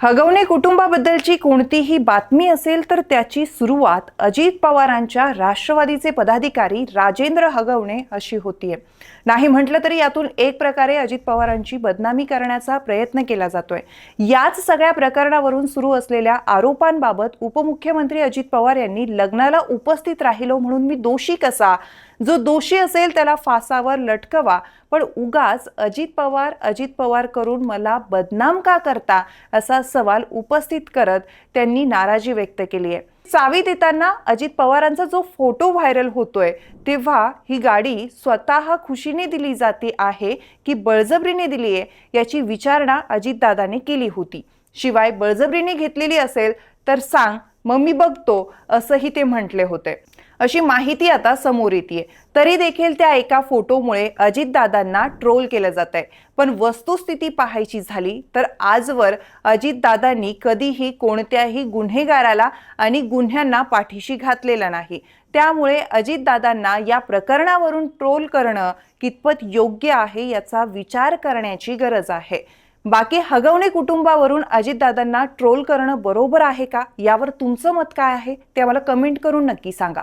हगवणे कुटुंबाबद्दलची कोणतीही बातमी असेल तर त्याची सुरुवात अजित पवारांच्या राष्ट्रवादीचे पदाधिकारी राजेंद्र हगवणे अशी होतीये. नाही म्हटलं तरी यातून एक प्रकारे अजित पवारांची बदनामी करण्याचा प्रयत्न केला जातोय. याच सगळ्या प्रकरणावरून सुरू असलेल्या आरोपांबाबत उपमुख्यमंत्री अजित पवार यांनी लग्नाला उपस्थित राहिलो म्हणून मी दोषी कसा? जो दोषी असेल त्याला फासावर लटकवा. पण उगाच अजित पवार अजित पवार करून मला बदनाम का करता? असा सवाल उपस्थित करत त्यांनी नाराजी व्यक्त केली आहे. चावी देताना अजित पवारांचा जो फोटो व्हायरल होतोय तेव्हा ही गाडी स्वतः खुशीने दिली जाते आहे की बळजबरीने दिली आहे याची विचारणा अजितदादाने केली होती. शिवाय बळजबरीने घेतलेली असेल तर सांग मग मी बघतो असंही ते म्हटले होते. अशी माहिती आता समोर येते तरी देखील त्या एका फोटोमुळे अजितदादांना ट्रोल केलं जात आहे पण वस्तुस्थिती पाहायची झाली तर आजवर अजितदादांनी कधीही कोणत्याही गुन्हेगाराला आणि गुन्ह्यांना पाठीशी घातलेला नाही. त्यामुळे अजितदादांना या प्रकरणावरून ट्रोल करणं कितपत योग्य आहे याचा विचार करण्याची गरज आहे. बाकी हगवणे कुटुंबावरून अजितदादांना ट्रोल करणं बरोबर आहे का? यावर तुमचं मत काय आहे? ते आम्हाला कमेंट करून नक्की सांगा.